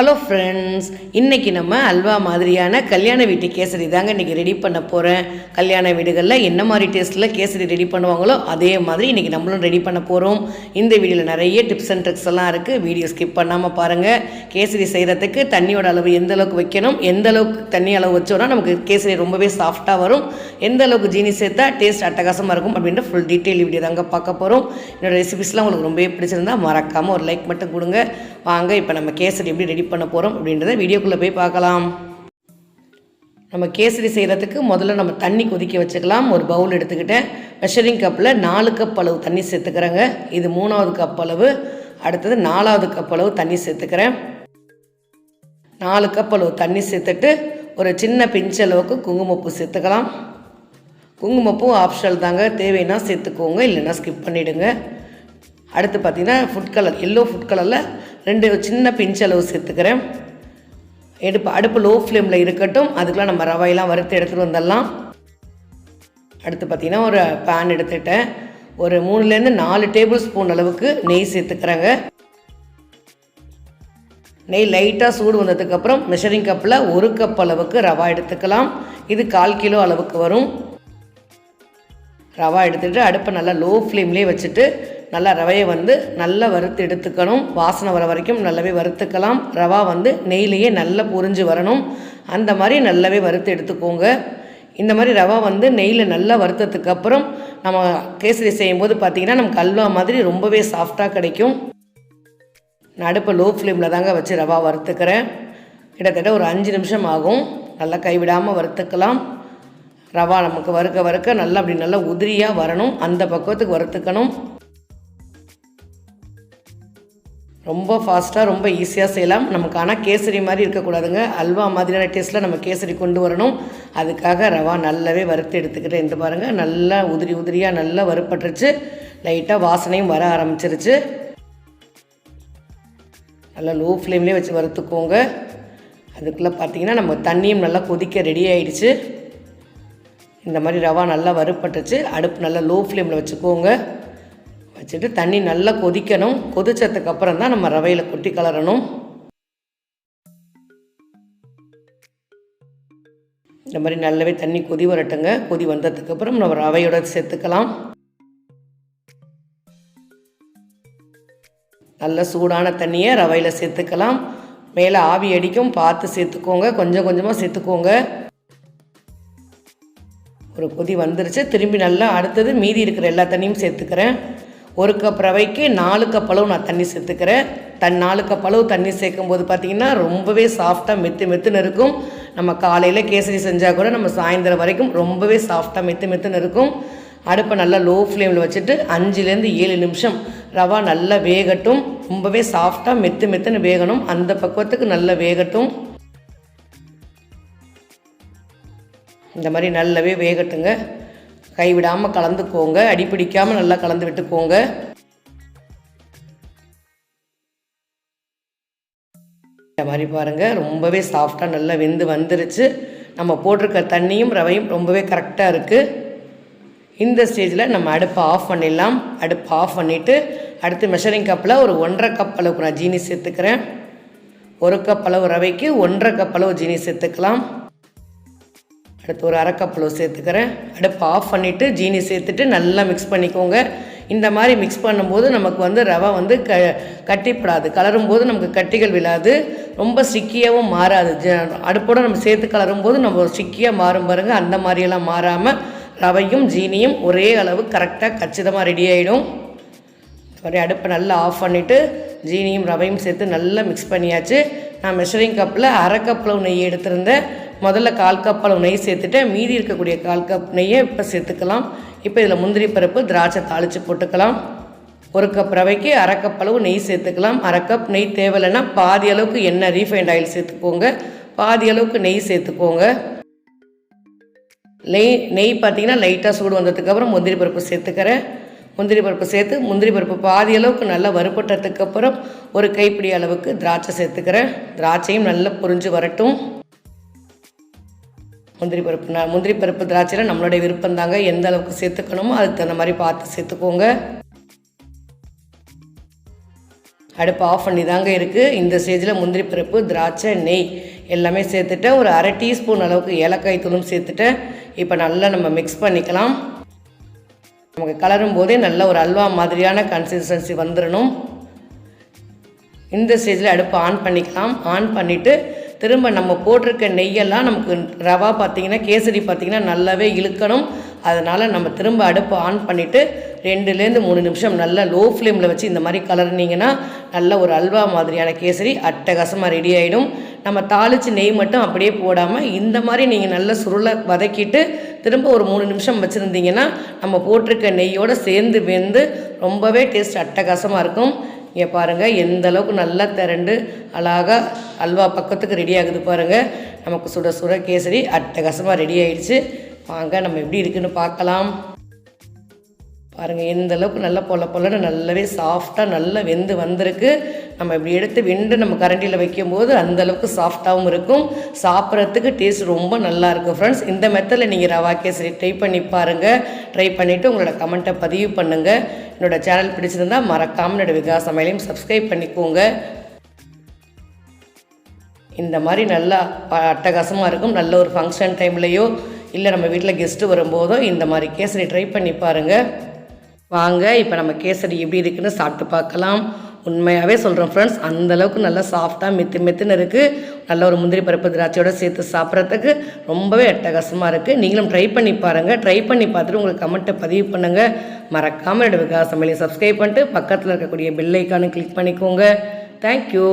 Hello friends இன்றைக்கி நம்ம அல்வா மாதிரியான கல்யாண வீட்டு கேசரி தாங்க இன்றைக்கி ரெடி பண்ண போகிறேன் கல்யாண வீடுகளில் என்ன மாதிரி டேஸ்ட்டில் கேசரி ரெடி பண்ணுவாங்களோ அதே மாதிரி இன்றைக்கி நம்மளும் ரெடி பண்ண போகிறோம் இந்த வீடியோவில் நிறைய டிப்ஸ் அண்ட் ட்ரிக்ஸ் எல்லாம் இருக்குது வீடியோ ஸ்கிப் பண்ணாமல் பாருங்கள் கேசரி செய்கிறதுக்கு தண்ணியோட அளவு எந்த அளவுக்கு வைக்கணும் எந்த அளவுக்கு தண்ணி அளவு வச்சோன்னா நமக்கு கேசரி ரொம்பவே சாஃப்டாக வரும். எந்த அளவுக்கு ஜீனி சேர்த்தா டேஸ்ட் அட்டகாசமாக இருக்கும் அப்படின்ற ஃபுல் டீட்டெயில் வீடியோ தாங்க பார்க்க போகிறோம் என்னோட ரெசிபிஸ்லாம் உங்களுக்கு ரொம்பவே பிடிச்சிருந்தா மறக்காமல் ஒரு லைக் மட்டும் கொடுங்க. வாங்க இப்போ நம்ம கேசரி எப்படி ரெடி பண்ண போகிறோம் அப்படின்றத வீடியோக்குள்ளே போய் பார்க்கலாம். நம்ம கேசரி செய்கிறதுக்கு முதல்ல நம்ம தண்ணி கொதிக்க வச்சுக்கலாம். ஒரு பவுல் எடுத்துக்கிட்டேன் மெஷரிங் கப்பில் நாலு கப் அளவு தண்ணி சேர்த்துக்கிறேங்க. இது மூணாவது கப் அளவு. அடுத்தது நாலாவது கப் அளவு தண்ணி சேர்த்துக்கிறேன். நாலு கப் அளவு தண்ணி சேர்த்துட்டு ஒரு சின்ன பிஞ்ச் அளவுக்கு குங்குமப்பூ சேர்த்துக்கலாம். குங்குமப்பூ ஆப்ஷனல் தாங்க. தேவைன்னா சேர்த்துக்கோங்க இல்லைன்னா ஸ்கிப் பண்ணிவிடுங்க அடுத்து பார்த்திங்கன்னா ஃபுட் கலர் எல்லோ ஃபுட் கலரில் ரெண்டு சின்ன பிஞ்ச் அளவு சேர்த்துக்கிறேன். எடுப்பு அடுப்பு லோ ஃப்ளேமில் இருக்கட்டும். அதுக்கெலாம் நம்ம ரவையெல்லாம் வறுத்து எடுத்துகிட்டு வந்துடலாம். அடுத்து பார்த்திங்கன்னா ஒரு பேன் எடுத்துட்டேன். ஒரு மூணுலேருந்து நாலு டேபிள் ஸ்பூன் அளவுக்கு நெய் சேர்த்துக்கிறேங்க. நெய் லைட்டாக சூடு வந்ததுக்கப்புறம் மெஷரிங் கப்பில் ஒரு கப் அளவுக்கு ரவா எடுத்துக்கலாம். இது கால் கிலோ அளவுக்கு வரும். ரவா எடுத்துகிட்டு அடுப்பை நல்லா லோ ஃப்ளேம்லேயே வச்சுட்டு நல்லா ரவையை வந்து நல்லா வறுத்து எடுத்துக்கணும். வாசனை வர வரைக்கும் நல்லாவே வறுத்துக்கலாம். ரவா வந்து நெய்லேயே நல்லா பொறிஞ்சு வரணும். அந்த மாதிரி நல்லாவே வறுத்து எடுத்துக்கோங்க. இந்த மாதிரி ரவா வந்து நெய்யில் நல்லா வறுத்ததுக்கு அப்புறம் நம்ம கேசரி செய்யும்போது பார்த்திங்கன்னா நமக்கு அல்வா மாதிரி ரொம்பவே சாஃப்டாக கிடைக்கும். நான் அடுப்பை லோ ஃப்ளேமில் தாங்க வச்சு ரவா வறுத்துக்கிறேன். கிட்டத்தட்ட ஒரு அஞ்சு நிமிஷம் ஆகும். நல்லா கைவிடாமல் வறுத்துக்கலாம். ரவா நமக்கு வறுக்க வறுக்க நல்லா அப்படி நல்லா உதிரியாக வரணும். அந்த பக்குவத்துக்கு வறுத்துக்கணும். ரொம்ப ஃபாஸ்ட்டாக ரொம்ப ஈஸியாக செய்யலாம். நமக்கு ஆனால் கேசரி மாதிரி இருக்கக்கூடாதுங்க. அல்வா மாதிரியான டேஸ்ட்டில் நம்ம கேசரி கொண்டு வரணும். அதுக்காக ரவா நல்லாவே வறுத்து எடுத்துக்கிட்டு இந்த பாருங்கள் நல்லா உதிரி உதிரியாக நல்லா வறுப்பட்டுருச்சு லைட்டாக வாசனையும் வர ஆரம்பிச்சிருச்சு. நல்லா லோ ஃப்ளேம்லேயே வச்சு வறுத்துக்கோங்க. அதுக்குள்ளே பார்த்தீங்கன்னா நம்ம தண்ணியும் நல்லா கொதிக்க ரெடி ஆகிடுச்சு இந்த மாதிரி ரவா நல்லா வறுப்பட்டுச்சு அடுப்பு நல்லா லோ ஃப்ளேமில் வச்சுக்கோங்க. வச்சுட்டு தண்ணி நல்லா கொதிக்கணும். கொதிச்சதுக்கப்புறம் தான் நம்ம ரவையில் கொட்டி கலரணும். இந்த மாதிரி நல்லாவே தண்ணி கொதி வரட்டுங்க. கொதி வந்ததுக்கப்புறம் நம்ம ரவையோட சேர்த்துக்கலாம். நல்ல சூடான தண்ணியை ரவையில் சேர்த்துக்கலாம். மேலே ஆவி அடிக்கும். பார்த்து சேர்த்துக்கோங்க. கொஞ்சம் கொஞ்சமாக சேர்த்துக்கோங்க. ஒரு கொதி வந்துருச்சு. திரும்பி நல்லா அடுத்தது மீதி இருக்கிற எல்லா தண்ணியும் சேர்த்துக்கிறேன். ஒரு கப் ரவைக்கு நாலு கப் அளவு நான் தண்ணி சேர்த்துக்கிறேன். தன் நாலு கப் அளவு தண்ணி சேர்க்கும் போது பார்த்திங்கன்னா ரொம்பவே சாஃப்டாக மெத்து மெத்துன்னு இருக்கும். நம்ம காலையில் கேசரி செஞ்சால் கூட நம்ம சாயந்தரம் வரைக்கும் ரொம்பவே சாஃப்டாக மெத்து மெத்துன்னு இருக்கும். அடுப்பை நல்லா லோ ஃப்ளேமில் வச்சுட்டு அஞ்சுலேருந்து ஏழு நிமிஷம் ரவா நல்லா வேகட்டும். ரொம்பவே சாஃப்டாக மெத்து மெத்துன்னு வேகணும். அந்த பக்குவத்துக்கு நல்லா வேகட்டும். இந்த மாதிரி நல்லாவே வேகட்டுங்க. கைவிடாமல் கலந்துக்கோங்க. அடிப்பிடிக்காமல் நல்லா கலந்து விட்டுக்கோங்க. இந்த மாதிரி பாருங்கள் ரொம்பவே சாஃப்டாக நல்லா வெந்து வந்துருச்சு. நம்ம போட்டிருக்க தண்ணியும் ரவையும் ரொம்பவே கரெக்டாக இருக்குது இந்த ஸ்டேஜில் நம்ம அடுப்பை ஆஃப் பண்ணிடலாம். அடுப்பை ஆஃப் பண்ணிவிட்டு அடுத்து மெஷரிங் கப்பில் ஒரு ஒன்றரை கப் அளவுக்கு நான் ஜீனி சேர்த்துக்கிறேன். ஒரு கப் அளவு ரவைக்கு ஒன்றரை கப் அளவு ஜீனி சேர்த்துக்கலாம். அடுத்து ஒரு அரை கப் அளவு சேர்த்துக்கிறேன். அடுப்பை ஆஃப் பண்ணிவிட்டு ஜீனி சேர்த்துட்டு நல்லா மிக்ஸ் பண்ணிக்கோங்க. இந்த மாதிரி மிக்ஸ் பண்ணும்போது நமக்கு வந்து ரவை வந்து க கட்டிப்படாது. கலரும் போது நமக்கு கட்டிகள் விழாது. ரொம்ப ஸ்டிக்கியாகவும் மாறாது. ஜ அடுப்போடு நம்ம சேர்த்து கலரும் போது நம்ம ஸ்டிக்கியாக மாறும் பாருங்கள் அந்த மாதிரியெல்லாம் மாறாமல் ரவையும் ஜீனியும் ஒரே அளவு கரெக்டாக கச்சிதமாக ரெடி ஆகிடும் மாதிரி அடுப்பை நல்லா ஆஃப் பண்ணிவிட்டு ஜீனியும் ரவையும் சேர்த்து நல்லா மிக்ஸ் பண்ணியாச்சு. நான் மெஷரிங் கப்பில் அரை கப் நெய் எடுத்திருந்தேன். முதல்ல கால் கப் அளவு நெய் சேர்த்துட்டு மீதி இருக்கக்கூடிய கால் கப் நெய்யை இப்போ சேர்த்துக்கலாம். இப்போ இதில் முந்திரி பருப்பு திராட்சை தாளித்து போட்டுக்கலாம். ஒரு கப் ரவைக்கு அரை கப் அளவு நெய் சேர்த்துக்கலாம். அரை கப் நெய் தேவையில்லைன்னா பாதி அளவுக்கு எண்ணெய் ரீஃபைண்ட் ஆயில் சேர்த்துக்கோங்க. பாதி அளவுக்கு நெய் சேர்த்துக்கோங்க. நெய் நெய் பார்த்தீங்கன்னா லைட்டாக சூடு வந்ததுக்கப்புறம் முந்திரி பருப்பு சேர்த்துக்கிறேன். முந்திரி பருப்பு சேர்த்து முந்திரி பருப்பு பாதி அளவுக்கு நல்லா வறுப்பட்டதுக்கப்புறம் ஒரு கைப்பிடி அளவுக்கு திராட்சை சேர்த்துக்கிறேன். திராட்சையும் நல்லா புரிஞ்சு வரட்டும். முந்திரி பருப்பு. நான் முந்திரி பருப்பு திராட்சையில் நம்மளுடைய விருப்பம் தாங்க. எந்த அளவுக்கு சேர்த்துக்கணுமோ அதுக்கு தகுந்த மாதிரி பார்த்து சேர்த்துக்கோங்க. அடுப்பு ஆஃப் பண்ணி தாங்க இருக்குது இந்த ஸ்டேஜில் முந்திரி பருப்பு திராட்சை நெய் எல்லாமே சேர்த்துட்டேன். ஒரு அரை டீஸ்பூன் அளவுக்கு ஏலக்காய் தூளும் சேர்த்துட்டேன். இப்போ நல்லா நம்ம மிக்ஸ் பண்ணிக்கலாம். நமக்கு கலரும் போதே நல்ல ஒரு அல்வா மாதிரியான கன்சிஸ்டன்சி வந்துடணும் இந்த ஸ்டேஜில் அடுப்பு ஆன் பண்ணிக்கலாம். ஆன் பண்ணிவிட்டு திரும்ப நம்ம போட்டிருக்க நெய்யெல்லாம் நமக்கு ரவா பார்த்திங்கன்னா கேசரி பார்த்திங்கன்னா நல்லாவே இழுக்கணும். அதனால் நம்ம திரும்ப அடுப்பு ஆன் பண்ணிவிட்டு ரெண்டுலேருந்து மூணு நிமிஷம் நல்லா லோ ஃப்ளேமில் வச்சு இந்த மாதிரி கலர்னிங்கன்னா நல்ல ஒரு அல்வா மாதிரியான கேசரி அட்டகாசமாக ரெடி ஆகிடும் நம்ம தாளித்து நெய் மட்டும் அப்படியே போடாமல் இந்த மாதிரி நீங்கள் நல்ல சுருளை வதக்கிட்டு திரும்ப ஒரு மூணு நிமிஷம் வச்சுருந்தீங்கன்னா நம்ம போட்டிருக்க நெய்யோடு சேர்ந்து வெந்து ரொம்பவே டேஸ்ட் அட்டகாசமாக இருக்கும். இங்கே பாருங்கள் எந்த அளவுக்கு நல்லா திரண்டு அழகாக அல்வா பக்கத்துக்கு ரெடி ஆகுது பாருங்கள் நமக்கு சுட சுட கேசரி அட்டகாசமாக ரெடி ஆயிடுச்சு. வாங்க நம்ம எப்படி இருக்குன்னு பார்க்கலாம். பாருங்கள் எந்த அளவுக்கு நல்லா பொல பொலன்னு நல்லாவே சாஃப்டாக நல்லா வெந்து வந்திருக்கு. நம்ம இப்படி எடுத்து வெண்டு நம்ம கரண்டியில் வைக்கும்போது அந்த அளவுக்கு சாஃப்டாகவும் இருக்கும். சாப்பிட்றதுக்கு டேஸ்ட் ரொம்ப நல்லா இருக்கும் ஃப்ரெண்ட்ஸ் இந்த மெத்தடில் நீங்கள் ரவா கேசரி ட்ரை பண்ணி பாருங்கள் ட்ரை பண்ணிவிட்டு உங்களோட கமெண்ட்டை பதிவு பண்ணுங்கள் என்னோடய சேனல் பிடிச்சிருந்தால் மறக்காமல் என்னோடய விகாஸ் சமையலையும் சப்ஸ்கிரைப் பண்ணிக்கோங்க. இந்த மாதிரி நல்லா அட்டகாசமாக இருக்கும். நல்ல ஒரு ஃபங்க்ஷன் டைம்லேயோ இல்லை நம்ம வீட்டில் கெஸ்ட்டு வரும்போதோ இந்த மாதிரி கேசரி ட்ரை பண்ணி பாருங்கள் வாங்க இப்போ நம்ம கேசரி எப்படி இருக்குன்னு சாப்பிட்டு பார்க்கலாம். உண்மையாகவே சொல்கிறோம் ஃப்ரெண்ட்ஸ் அந்தளவுக்கு நல்லா சாஃப்டாக மெத்து மெத்துன்னு இருக்குது நல்ல ஒரு முந்திரி பருப்பு திராட்சையோட சேர்த்து சாப்பிட்றதுக்கு ரொம்பவே அட்டகாசமாக இருக்குது நீங்களும் ட்ரை பண்ணி பாருங்கள் ட்ரை பண்ணி பார்த்துட்டு உங்களுக்கு கமெண்ட்டை பதிவு பண்ணுங்கள் மறக்காமல் என்னோட விகாச சப்ஸ்கிரைப் பண்ணிட்டு பக்கத்தில் இருக்கக்கூடிய பெல் ஐக்கானு கிளிக் பண்ணிக்கோங்க. Thank you